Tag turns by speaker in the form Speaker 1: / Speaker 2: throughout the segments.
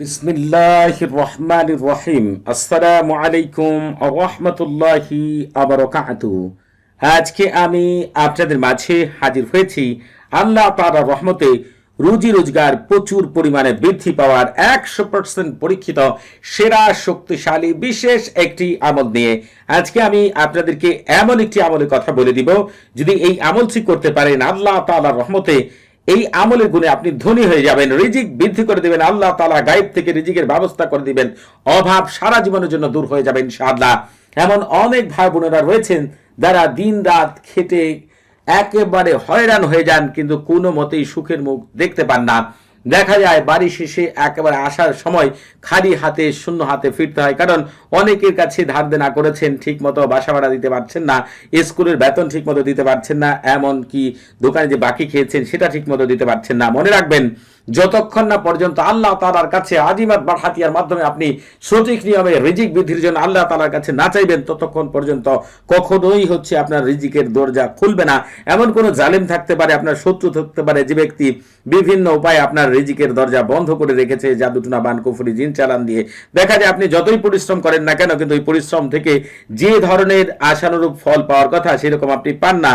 Speaker 1: বিসমিল্লাহ রহমান রহিম। আসসালামু আলাইকুম রহমতুল্লাহি আজকে আমি আপনাদের মাঝে হাজির হয়েছি আল্লাহ তাআলা রহমতে রুজি রোজগার প্রচুর পরিমাণে বৃদ্ধি পাওয়ার একশো পার্সেন্ট পরীক্ষিত, সেরা, শক্তিশালী, বিশেষ একটি আমল নিয়ে আজকে আমি আপনাদেরকে এমন একটি আমলের কথা বলে দিব। যদি এই আমলটি করতে পারেন আল্লাহ তাআলার রহমতে এই আমলের গুণে আপনি ধনী হয়ে যাবেন, রিজিক বৃদ্ধি করে দিবেন, আল্লাহ তালা গাইব থেকে রিজিকের ব্যবস্থা করে দিবেন, অভাব সারা জীবনের জন্য দূর হয়ে যাবেন সাদলা এমন অনেক ভাই বোনেরা রয়েছেন যারা দিন রাত খেটে একেবারে হয়রান হয়ে যান, কিন্তু কোনো মতেই সুখের মুখ দেখতে পান না। দেখা যায় বাড়ি শেষে একেবারে আসার সময় খালি হাতে, শূন্য হাতে ফিরতে হয়। কারণ অনেকের কাছে ধার দেনা করেছেন ঠিক মতো বাসা ভাড়া দিতে পারছেন না, স্কুলের বেতন ঠিক মতো দিতে পারছেন না, এমন কি দোকানে যে বাকি খেয়েছেন সেটা ঠিক মতো দিতে পারছেন না। মনে রাখবেন, যতক্ষণ না পর্যন্ত আল্লাহ তালার কাছে আজিমাত বা হাতিয়ার মাধ্যমে আপনি সঠিক নিয়মে রিজিক বৃদ্ধির জন্য আল্লাহ তালার কাছে না চাইবেন, ততক্ষণ পর্যন্ত কখনোই হচ্ছে আপনার রিজিকের দরজা খুলবে না। এমন কোনো জালিম থাকতে পারে, আপনার শত্রু থাকতে পারে, যে ব্যক্তি বিভিন্ন উপায়ে আপনার রিজিকের দরজা বন্ধ করে রেখেছে জাদুটুনা বান কুফুরি জিন চালান দিয়ে। দেখা যায় আপনি যতই পরিশ্রম করেন না কেন, কিন্তু ওই পরিশ্রম থেকে যে ধরনের আশানুরূপ ফল পাওয়ার কথা সেরকম আপনি পান না।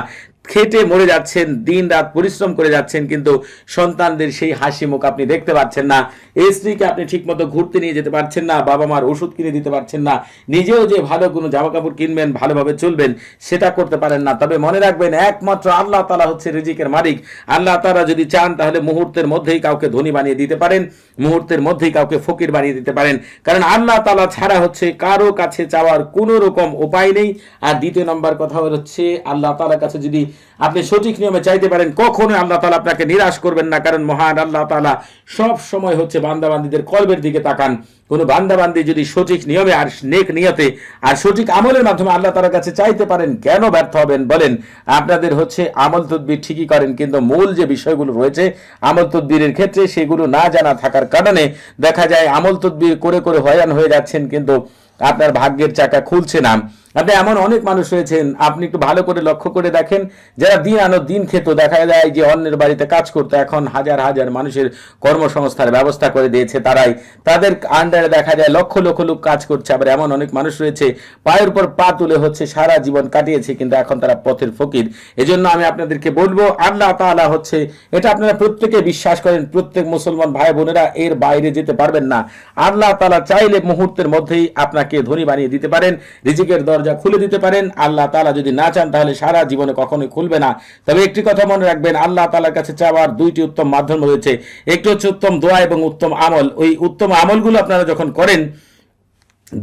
Speaker 1: খেটে মরে যাচ্ছেন দিন রাত পরিশ্রম করে যাচ্ছেন, কিন্তু সন্তানদের সেই হাসি মুখ আপনি দেখতে পাচ্ছেন না। এই স্ত্রীকে আপনি ঠিকমতো ঘুরতে নিয়ে যেতে পারছেন না, বাবা মার ওষুধ কিনে দিতে পারছেন না। নিজেও যে ভালো কোনো জামা কাপড় কিনবেন, ভালোভাবে চলবেন, সেটা করতে পারেন না। তবে মনে রাখবেন, একমাত্র আল্লাহ তালা হচ্ছে রিজিকের মালিক। আল্লাহ তালা যদি চান, তাহলে মুহূর্তের মধ্যেই কাউকে ধনী বানিয়ে দিতে পারেন, মুহূর্তের মধ্যেই কাউকে ফকির বানিয়ে দিতে পারেন। কারণ আল্লাহ তালা ছাড়া হচ্ছে কারও কাছে চাওয়ার কোনো রকম উপায় নেই। আর দ্বিতীয় নম্বর কথা হচ্ছে, আল্লাহ তালার কাছে যদি আপনি সঠিক নিয়মে চাইতে পারেন কখনো আল্লাহ তালা আপনাকে নিরাশ করবেন না, কারণ মহান আল্লাহ তালা সব সময় হচ্ছে বান্দাবান্দিদের কলবের দিকে তাকান। কোনো বান্দাবান্দি যদি সঠিক নিয়মে আর নেক নিয়তে আর সঠিক আমলের মাধ্যমে আল্লাহ তালার কাছে চাইতে পারেন, কেন ব্যর্থ হবেন? বলেন, আপনাদের হচ্ছে আমল তদ্বির ঠিকই করেন, কিন্তু মূল যে বিষয়গুলো রয়েছে আমল তদ্বিরের ক্ষেত্রে সেগুলো না জানা থাকার কারণে দেখা যায় আমল তদ্বির করে করে হয়রান হয়ে যাচ্ছেন, কিন্তু আপনার ভাগ্যের চাকা খুলছে না। আপনি এমন অনেক মানুষ রয়েছেন, আপনি একটু ভালো করে লক্ষ্য করে দেখেন, যারা দিন আনো দিন খেত, দেখা যায় যে অন্যের বাড়িতে কাজ করতো, এখন হাজার হাজার মানুষের কর্মসংস্থার ব্যবস্থা করে দিয়েছে তারাই। তাদের আন্ডারে দেখা যায় লক্ষ লক্ষ লোক কাজ করছে, আবার এমন অনেক মানুষ রয়েছে, পায়ের উপর পা তুলে হচ্ছে সারা জীবন কাটিয়েছে, কিন্তু এখন তারা পথের ফকির। এজন্য আমি আপনাদেরকে বলব, আল্লাহ তাআলা হচ্ছে, এটা আপনারা প্রত্যেকে বিশ্বাস করেন, প্রত্যেক মুসলমান ভাই বোনেরা এর বাইরে যেতে পারবেন না। আল্লাহ তাআলা চাইলে মুহূর্তের মধ্যেই আপনাকে ধনী বানিয়ে দিতে পারেন, রিজিকের দরজা খুলে দিতে পারেন, আল্লাহ তাআলা যদি না চান তাহলে সারা জীবনে কখনোই খুলবে না। তবে একটি কথা মনে রাখবেন, আল্লাহ তাআলার কাছে চাওয়ার দুইটি উত্তম মাধ্যম রয়েছে। একটি হচ্ছে উত্তম দোয়া এবং উত্তম আমল। ওই উত্তম আমলগুলো আপনারা যখন করেন,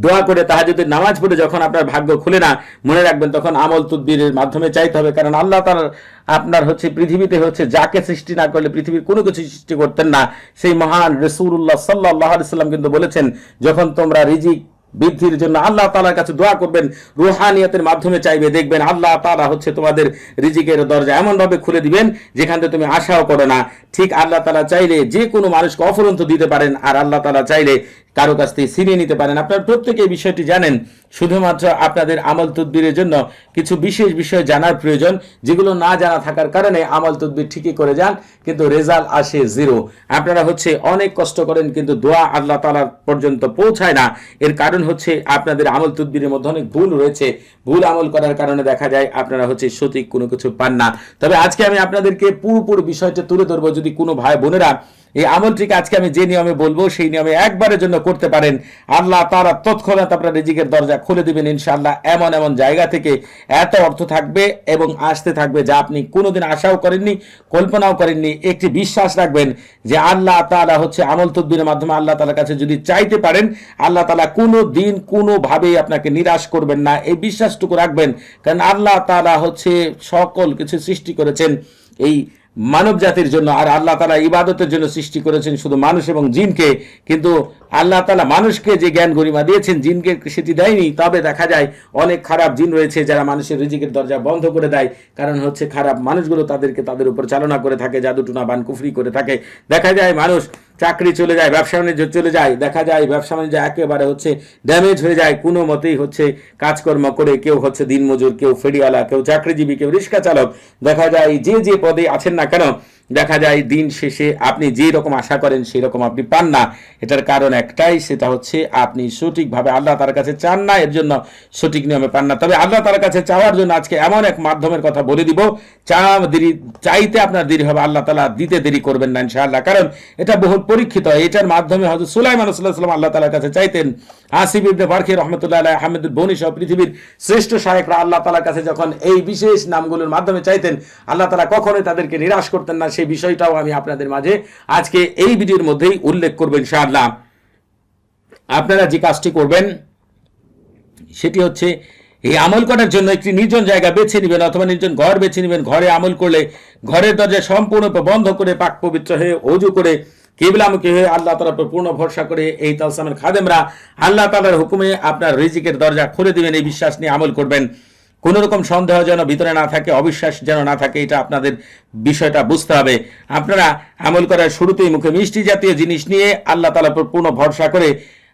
Speaker 1: দোয়া করে তাহাজুদের নামাজ পড়ে যখন আপনার ভাগ্য খুলে না, মনে রাখবেন তখন আমল তুদ্বিরের মাধ্যমে চাইতে হবে। কারণ আল্লাহ তার আপনার হচ্ছে পৃথিবীতে হচ্ছে যাকে সৃষ্টি না করলে পৃথিবীর কোনো কিছু সৃষ্টি করতেন না। সেই মহান রসুল্লাহ সাল্লাহ সাল্লাম কিন্তু বলেছেন, যখন তোমরা রিজিক বৃদ্ধির জন্য আল্লাহ তালার কাছে দোয়া করবেন, রুহানিয়তের মাধ্যমে চাইবে, দেখবেন আল্লাহ তালা হচ্ছে তোমাদের রিজিকের দরজা এমনভাবে খুলে দিবেন, যেখান থেকে তুমি আশাও করো না। ঠিক আল্লাহ তালা চাইলে যে কোনো মানুষকে অফরন্ত দিতে পারেন, আর আল্লাহ তালা চাইলে কারও কাছ থেকে ছিনিয়ে নিতে পারেন। আপনারা প্রত্যেকে এই বিষয়টি জানেন, শুধুমাত্র আপনাদের আমল তদ্বিরের জন্য কিছু বিশেষ বিষয় জানার প্রয়োজন, যেগুলো না জানা থাকার কারণে আমল তদ্বির ঠিকই করে যান, কিন্তু রেজাল্ট আসে জিরো। আপনারা হচ্ছে অনেক কষ্ট করেন, কিন্তু দোয়া আল্লাহ তালার পর্যন্ত পৌঁছায় না। এর কারণ হচ্ছে আপনাদের আমল তদ্বিরের মধ্যে অনেক ভুল রয়েছে। ভুল আমল করার কারণে দেখা যায় আপনারা হচ্ছে সঠিক কোনো কিছু পান না। তবে আজকে আমি আপনাদেরকে পুরোপুরি বিষয়টা তুলে ধরবো, যদি কোনো ভাই বোনেরা এই আমলটিকে আজকে আমি যে নিয়মে বলব, সেই নিয়মে একবারের জন্য করতে পারেন। আল্লাহ তারা তৎক্ষণাৎ আপনার রিজিকের দরজা খুলে দিবেন ইনশাআল্লাহ। এমন এমন জায়গা থেকে এত অর্থ থাকবে এবং আসতে থাকবে যা আপনি কোনোদিন আশাও করেননি, কল্পনাও করেননি। একটি বিশ্বাস রাখবেন যে আল্লাহ তালা হচ্ছে আমল তদ্বিরের মাধ্যমে আল্লাহ তালার কাছে যদি চাইতে পারেন, আল্লাহ তালা কোনো দিন কোনোভাবেই আপনাকে নিরাশ করবেন না। এই বিশ্বাসটুকু রাখবেন, কারণ আল্লাহ তালা হচ্ছে সকল কিছু সৃষ্টি করেছেন। এই মানব জাতির জন্য আর আল্লাহ তালা ইবাদতের জন্য সৃষ্টি করেছেন শুধু মানুষ এবং জিনকে, কিন্তু আল্লাহ তালা মানুষকে যে জ্ঞান গরিমা দিয়েছেন, জিনকে সেটি দেয়নি, তবে দেখা যায় অনেক খারাপ জিন রয়েছে যারা মানুষের রিজিকের দরজা বন্ধ করে দেয়। কারণ হচ্ছে খারাপ মানুষগুলো তাদেরকে তাদের উপর চালনা করে থাকে জাদুটুনা বান, কুফরি করে থাকে। দেখা যায় মানুষ চাকরি চলে যায়, ব্যবসা বাণিজ্য চলে যায়, দেখা যায় ব্যবসা বাণিজ্য একেবারে হচ্ছে ড্যামেজ হয়ে যায়। কোনো মতেই হচ্ছে কাজকর্ম করে কেউ হচ্ছে দিনমজুর, কেউ ফেরিওয়ালা, কেউ চাকরিজীবী, কেউ রিক্সা চালক। দেখা যায় যে যে পদে আছেন না কেন দেখা যায় দিন শেষে আপনি যে রকম আশা করেন সেই রকম আপনি পান না। এটার কারণ একটাই, সেটা হচ্ছে আপনি সঠিকভাবে আল্লাহ তার কাছে চান না, এর জন্য সঠিক নিয়মে পান না। তবে আল্লাহ তার কাছে চাওয়ার জন্য আজকে এমন এক মাধ্যমের কথা বলে দিব, চা দেরি, চাইতে আপনার দেরি হবে, আল্লাহ তালা দিতে দেরি করবেন না ইনশাআল্লাহ। কারণ এটা বহুল পরীক্ষিত, এটার মাধ্যমে হয়তো সুলাইমান সাল্লাম আল্লাহ তালার কাছে চাইতেন। আসিফ ইবনে ফারখি রহমতুল্লাহ আহমেদুল বনি সহ পৃথিবীর শ্রেষ্ঠ শায়েকরা আল্লাহ তালার কাছে যখন এই বিশেষ নামগুলোর মাধ্যমে চাইতেন, আল্লাহ তালা কখনোই তাদেরকে নিরাশ করতেন না। সেই বিষয়টাও আমি আপনাদের মাঝে আজকে এই ভিডিওর মধ্যেই উল্লেখ করবেন ইনশাআল্লাহ। আপনারা যে কাজটি করবেন, সেটি হচ্ছে এই আমল করার জন্য একটি নির্জন জায়গা বেছে নেবেন অথবা নির্জন ঘর বেছে নেবেন। ঘরে আমল করলে ঘরের দরজা সম্পূর্ণ বন্ধ করে, পাক পবিত্র হয়ে অজু করে কেবলামুখী হয়ে আল্লাহ তালার পূর্ণ ভরসা করে এই তালসামের খাদেমরা আল্লাহ তালার হুকুমে আপনার রিজিকের দরজা খুলে দিবেন। এই বিশ্বাস নিয়ে আমল করবেন। কোন রকম সন্দেহ যেন ভিতরে না থাকে, অবিশ্বাস যেন না থাকে, এটা আপনাদের বিষয়টা বুঝতে হবে। আপনারা আমল করার শুরুতেই মুখে মিষ্টি জাতীয় জিনিস নিয়ে আল্লাহ তালার পূর্ণ ভরসা করে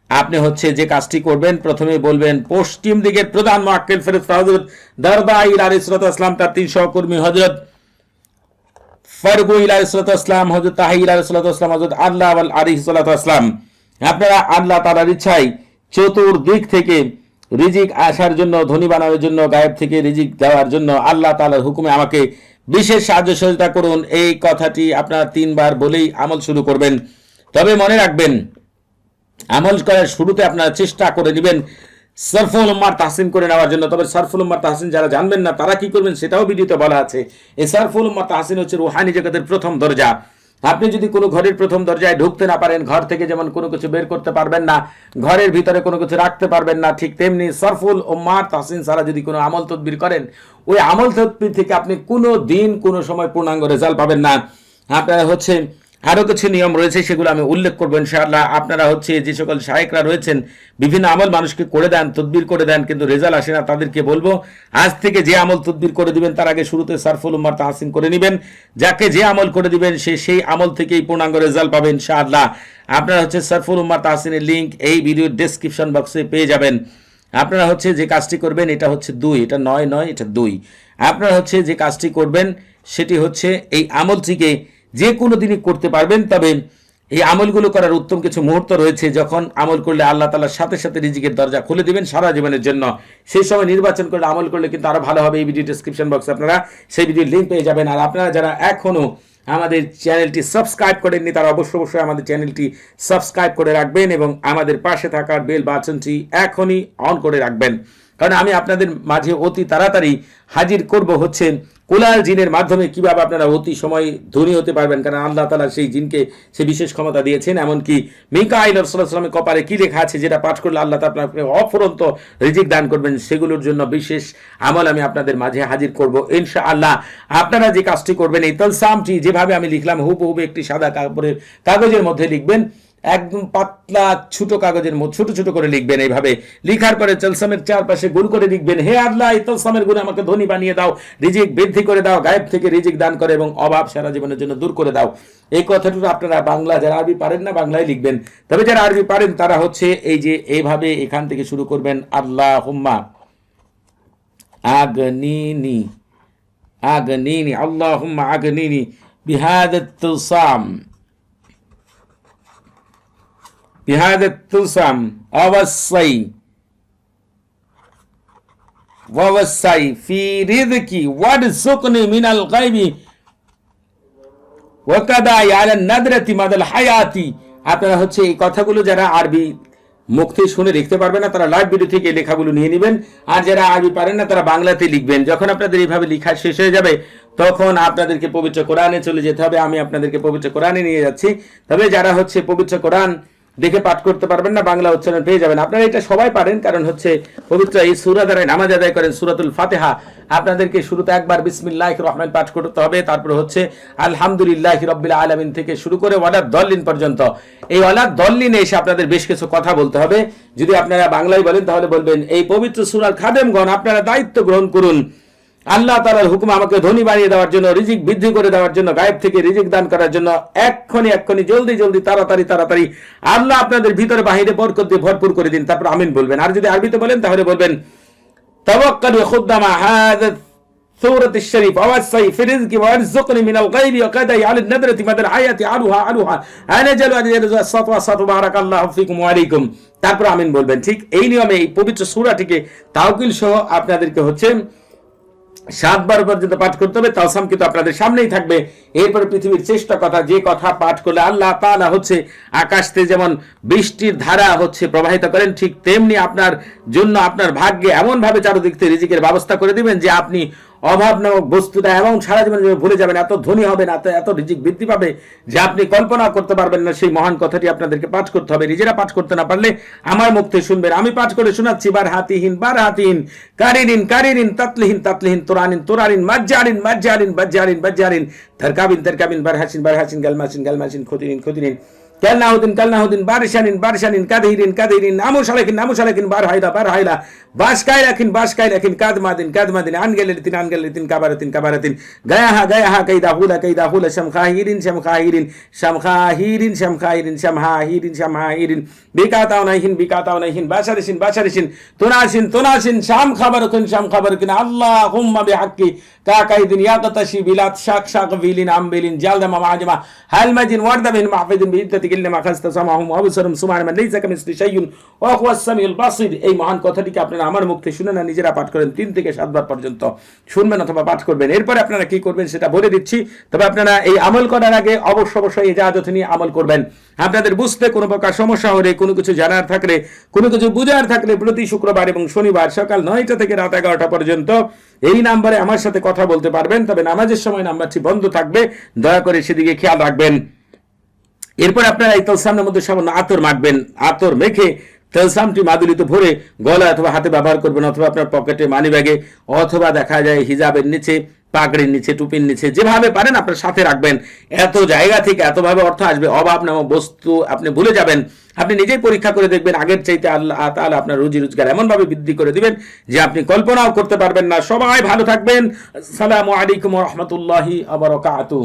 Speaker 1: আপনি হচ্ছে যে কাজটি করবেন, প্রথমে বলবেন, পশ্চিম দিকের প্রধান মোয়াক্কেল ফেরেস্তা হজরত দারদা ইল আলিসরত আসলাম তার তিন সহকর্মী হজরত ফারুকু ইলা ইসলাত আসলাম হজরত তাহি ইলা ইসলাত আসলাম হজরত আল্লাহ আল আলী ইসলাত আসলাম আপনারা আল্লাহ তালার ইচ্ছায় চতুর্দিক থেকে রিজিক আসার জন্য, ধনী বানানোর জন্য, গায়েব থেকে রিজিক দেওয়ার জন্য আল্লাহ তালার হুকুমে আমাকে বিশেষ সাহায্য সহযোগিতা করুন। এই কথাটি আপনারা তিনবার বলেই আমল শুরু করবেন। তবে মনে রাখবেন, আমল করার শুরুতে আপনারা চেষ্টা করে নেবেন সরফুল উম্মার তাহসিন করে নেওয়ার জন্য। তবে সরফুল উম্মার তাহসিন যারা জানবেন না, তারা কি করবেন সেটাও ভিডিওতে বলা আছে। এই সরফুল উম্মার তাহসিন হচ্ছে রুহানি জগতের প্রথম দরজা। আপনি যদি কোনো ঘরের প্রথম দরজায় ঢুকতে না পারেন, ঘর থেকে যেমন কোনো কিছু বের করতে পারবেন না, ঘরের ভিতরে কোনো কিছু রাখতে পারবেন না, ঠিক তেমনি সরফুল ও মার তাহসিন সারা যদি কোনো আমল তদবির করেন, ওই আমল তদবির থেকে আপনি কোনো দিন কোনো সময় পূর্ণাঙ্গ রেজাল্ট পাবেন না। আপনারা হচ্ছে আরও কিছু নিয়ম রয়েছে, সেগুলো আমি উল্লেখ করব ইনশাআল্লাহ। আপনারা হচ্ছে যে সকল শায়েকরা রয়েছেন, বিভিন্ন আমল মানুষকে করে দেন, তদবির করে দেন, কিন্তু রেজাল্ট আসে না, তাদেরকে বলব, আজ থেকে যে আমল তদবির করে দিবেন, তার আগে শুরুতে সারফুল উম্মার তাহসিন করে নেবেন। যাকে যে আমল করে দিবেন, সে সেই আমল থেকেই পূর্ণাঙ্গ রেজাল্ট পাবেন ইনশাআল্লাহ। আপনারা হচ্ছে সারফুল উম্মার তাহসিনের লিঙ্ক এই ভিডিওর ডেসক্রিপশন বক্সে পেয়ে যাবেন। আপনারা হচ্ছে যে কাজটি করবেন, এটা হচ্ছে দুই, এটা নয় নয়, এটা দুই। আপনারা হচ্ছে যে কাজটি করবেন, সেটি হচ্ছে এই আমলটিকে যে কোনো দিনই করতে পারবেন, তবে এই আমলগুলো করার উত্তম কিছু মুহূর্ত রয়েছে। যখন আমল করলে আল্লাহ তালার সাথে সাথে রিজিকের দরজা খুলে দিবেন সারা জীবনের জন্য। সেই সময় নির্বাচন করলে, আমল করলে কিন্তু আরও ভালো হবে। এই ভিডিও ডিসক্রিপশন বক্সে আপনারা সেই ভিডিওর লিঙ্ক পেয়ে যাবেন। আর আপনারা যারা এখনও আমাদের চ্যানেলটি সাবস্ক্রাইব করেননি, তারা অবশ্যই অবশ্যই আমাদের চ্যানেলটি সাবস্ক্রাইব করে রাখবেন এবং আমাদের পাশে থাকার বেল বাটনটি এখনই অন করে রাখবেন। কারণ আমি আপনাদের মাঝে অতি তাড়াতাড়ি হাজির করব হচ্ছে কোলাল জিনের মাধ্যমে কীভাবে আপনারা অতি সময় ধনী হতে পারবেন? কারণ আল্লাহ তালা সেই জিনকে সে বিশেষ ক্ষমতা দিয়েছেন। এমনকি মিকা আইলামের কপারে কি লেখা আছে যেটা পাঠ করলে আল্লাহ তালা আপনাকে অফুরন্ত রিজিক দান করবেন? সেগুলোর জন্য বিশেষ আমল আমি আপনাদের মাঝে হাজির করব ইনশা আল্লাহ আপনারা যে কাজটি করবেন, এই তলসামটি যেভাবে আমি লিখলাম, হুবহু একটি সাদা কাপড়ের কাগজের মধ্যে লিখবেন। একদম পাতলা ছোট কাগজের মতো ছোট ছোট করে লিখবেন এইভাবে। লিখার পরে চলসামের চারপাশে গুল করে লিখবেন, হে আল্লাহ, এই তলসামের গুণে আমাকে ধনী বানিয়ে দাও, রিজিক বৃদ্ধি করে দাও, গায়েব থেকে রিজিক দান করে এবং অভাব সারা জীবনের জন্য দূর করে দাও। এই কথাটুকু আপনারা বাংলা, যারা আরবি পারেন না, বাংলায় লিখবেন। তবে যারা আরবি পারেন, তারা হচ্ছে এই যে এইভাবে এখান থেকে শুরু করবেন আল্লাহ হুম্মা আগনিনি আগনিনি আল্লাহ হুম্মা আগনিনি বিহাদত তুসাম বিহাদের তুসাম অবশ্যই। অবশ্যই, ফি রিদকি ওয়াড সুকনি মিনাল গাইবি ওয়াকাদা ইয়ালা নাদরাতি মাদাল হায়াতি। আপনারা হচ্ছে এই কথাগুলো যারা আরবি মুখ থেকে শুনে লিখতে পারবেন না, তারা লাইভ ভিডিও থেকে লেখাগুলো নিয়ে নেবেন। আর যারা আরবি পারেন না, তারা বাংলাতে লিখবেন। যখন আপনাদের এইভাবে লেখা শেষ হয়ে যাবে, তখন আপনাদেরকে পবিত্র কোরআনে চলে যেতে হবে। আমি আপনাদেরকে পবিত্র কোরআনে নিয়ে যাচ্ছি। তবে যারা হচ্ছে পবিত্র কোরআন দেখে পাঠ করতে পারবেন না, বাংলা উচ্চারণ পেয়ে যাবেন। আপনারা এটা সবাই পারেন, কারণ হচ্ছে পবিত্র এই সুরা দ্বারাই নামাজ আদায় করেন সুরাতুল ফাতেহা। আপনাদেরকে শুরুতে একবার বিসমিল্লাহ রহমান পাঠ করতে হবে, তারপর হচ্ছে আলহামদুলিল্লাহ রব্বিল আলমিন থেকে শুরু করে ওয়ালাদ দল্লিন পর্যন্ত। এই ওয়ালাদ দল্লিনে এসে আপনাদের বেশ কিছু কথা বলতে হবে। যদি আপনারা বাংলায় বলেন, তাহলে বলবেন, এই পবিত্র সুরার খাদেমগণ, আপনারা দায়িত্ব গ্রহণ করুন। আল্লাহ তালার হুকুম আমাকে ধনী বানিয়ে দেওয়ার জন্য, রিজিক বৃদ্ধি করে দেওয়ার জন্য, গায়েব থেকে রিজিক দান করার জন্য এক্ষণি এক্ষণি জলদি জলদি, তাড়াতাড়ি তাড়াতাড়ি আল্লাহ আপনাদের ভিতরে বাহিরে বরকত দিয়ে ভরপুর করে দিন। তারপর আমিন বলবেন। আর যদি আরবিতে বলেন, তাহলে বলবেন খুদ্দামা সৌরত শরীফ আওয়াজ সাই ফিরিজ কি মিনাল কাদাই নদরতি জালু সাতওয়া সাতু ফিকুম তারপর আমিন বলবেন, ঠিক এই নিয়মে এই পবিত্র সূরাটিকে তাওকিল সহ আপনাদেরকে হচ্ছে সাতবার পর্যন্ত পাঠ করতে হবে তাওসাম কিন্তু আপনাদের সামনেই থাকবে। এরপরে পৃথিবীর চেষ্টা কথা, যে কথা পাঠ করলে আল্লাহ তালা হচ্ছে আকাশতে যেমন বৃষ্টির ধারা হচ্ছে প্রবাহিত করেন, ঠিক তেমনি আপনার জন্য আপনার ভাগ্যে এমন ভাবে চারদিক থেকে রিজিকের ব্যবস্থা করে দিবেন যে আপনি অভাব নামক বস্তুটা এবং সারা জীবন ভুলে যাবেন, এত ধনী হবেন, এত এত রিজিক বৃদ্ধি পাবে যে আপনি কল্পনা করতে পারবেন না সেই মহান কথাটি আপনাদেরকে পাঠ করতে হবে। নিজেরা পাঠ করতে না পারলে আমার থেকে শুনবেন। আমি পাঠ করে শোনাচ্ছি, বার হাতিহীন বার হাতিহীন কারিনিন কারিনিন তাতলিহীন তাতলিহীন তোরানিন তোরানিন মাজ্জারিন মাজ্জারিন বাজ্জারিন বাজ্জারিন থারকাবিন তারকাবিন বার হাসিন বার হাসিন গালমাসিন গালমাসিন খতিনিন খতিনিন কালনাহুদিন কালনাহুদিন বারিশানিন বারিশানিন, কাদিরিন কাদিরিন আমুশালাকিন আমুশালাকিন বার হাইলা বার হাইলা বাসকাই রাখিন বাসকাই রাখিন কাদমাদিন কাদমাদিন আনগেলিতিন আনগেলিতিন কাবারাতিন কাবারাতিন। গায়াহা গায়াহা, কাইদা হুলা কাইদা হুলা, শামখাহিরিন শামখাহিরিন শামখাহিরিন শামখাহিরিন, শামহাহিরিন শামহাহিরিন। বিকাতাও নাইহিন বিকাতাও নাইহিন বাশারিসিন বাশারিসিন তুনাসিন তুনাসিন শাম খাবারকিন শাম খাবারকিন আল্লাহুম্মা বিহাক্কি কাকাইদিন ইয়াকতাশি বিলাত শাক শাক বিলিন আমবিলিন জালদামা মাজামা হালমাজিন ওয়ারদাবিন মাহফিদিন বিইদ্দাতিক ইল্লামা মান হুয়াস সামিউল বাসির। এই মহান কথাটিকে আপনারা আমার মুখ শুনে না, নিজেরা পাঠ করেন তিন থেকে সাতবার পর্যন্ত। শুনবেন অথবা পাঠ করবেন। এরপরে আপনারা কি করবেন সেটা বলে দিচ্ছি। তবে আপনারা এই আমল করার আগে অবশ্য অবশ্যই এই জাহাজত নিয়ে আমল করবেন। আপনাদের বুঝতে কোনো প্রকার সমস্যা হলে, কোনো কিছু জানার থাকলে, কোনো কিছু বুঝার থাকলে প্রতি শুক্রবার এবং শনিবার সকাল নয়টা থেকে রাত এগারোটা পর্যন্ত এই নাম্বারে আমার সাথে কথা বলতে পারবেন। তবে নামাজের সময় নাম্বারটি বন্ধ থাকবে। দয়া করে সেদিকে খেয়াল রাখবেন। এরপর আপনারা এই তলসামের মধ্যে সামান্য আতর মাখবেন। আতর মেখে তলসামটি মাদুলিতে ভরে গলা অথবা হাতে ব্যবহার করবেন অথবা আপনার পকেটে মানি ব্যাগে অথবা দেখা যায় হিজাবের নিচে, পাগড়ির নিচে, টুপির নিচে, যেভাবে পারেন আপনার সাথে রাখবেন। এত জায়গা থেকে এতভাবে অর্থ আসবে, অভাব নামক বস্তু আপনি ভুলে যাবেন। আপনি নিজেই পরীক্ষা করে দেখবেন, আগের চাইতে আল্লাহ তাহলে আপনার রুজি রোজগার এমনভাবে বৃদ্ধি করে দিবেন যে আপনি কল্পনাও করতে পারবেন না। সবাই ভালো থাকবেন। সালামু আলাইকুম রহমতুল্লাহি আবরকাতু